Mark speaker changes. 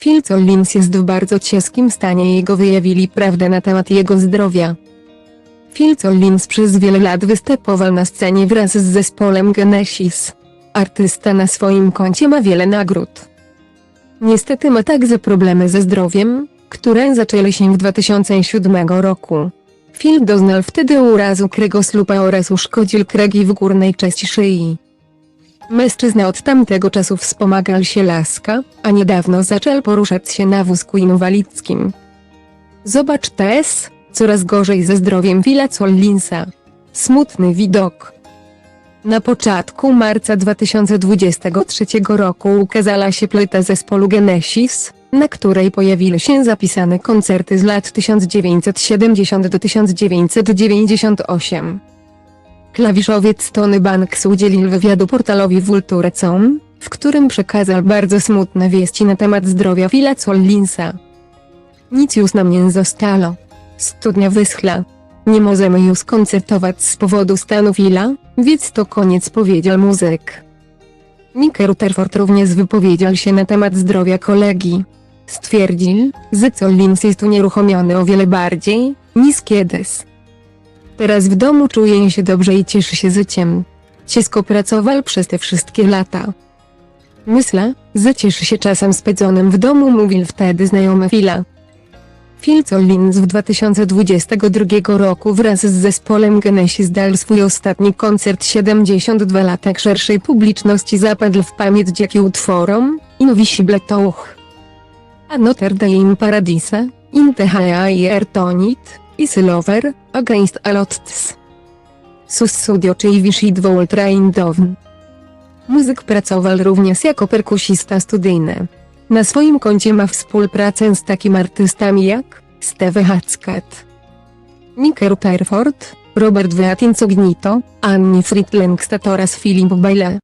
Speaker 1: Phil Collins jest w bardzo ciężkim stanie jego wyjawili prawdę na temat jego zdrowia. Phil Collins przez wiele lat występował na scenie wraz z zespołem Genesis. Artysta na swoim koncie ma wiele nagród. Niestety ma także problemy ze zdrowiem, które zaczęły się w 2007 roku. Phil doznał wtedy urazu kręgosłupa oraz uszkodził kręgi w górnej części szyi. Mężczyzna od tamtego czasu wspomagał się laska, a niedawno zaczął poruszać się na wózku inwalidzkim. Zobacz też, coraz gorzej ze zdrowiem Willa Collinsa. Smutny widok. Na początku marca 2023 roku ukazała się płyta zespołu Genesis, na której pojawiły się zapisane koncerty z lat 1970 do 1998. Klawiszowiec Tony Banks udzielił wywiadu portalowi Vulture.com, w którym przekazał bardzo smutne wieści na temat zdrowia Willa Collinsa. Nic już nam nie zostało. Studnia wyschła. Nie możemy już koncertować z powodu stanu Willa, więc to koniec powiedział muzyk. Nick Rutherford również wypowiedział się na temat zdrowia kolegi. Stwierdził, że Collins jest unieruchomiony o wiele bardziej, niż kiedyś. Teraz w domu czuje się dobrze i cieszy się życiem. Ciężko pracował przez te wszystkie lata. Myślę, że cieszy się czasem spędzonym w domu, mówił wtedy znajomy Phila. Phil Collins w 2022 roku wraz z zespołem Genesis dał swój ostatni koncert 72 lata szerszej publiczności zapadł w pamięć dzięki utworom Invisible Touch. A Notre Dame Paradise, In the High Airtonit, i Silver, Against All Odds. Sus Studio czyli Wiszidwo Ultra Indown. Muzyk pracował również jako perkusista studyjny. Na swoim koncie ma współpracę z takimi artystami jak Steve Hackett, Nick Rutherford, Robert Veatincognito, Annie Friedlander oraz Philip Bailey.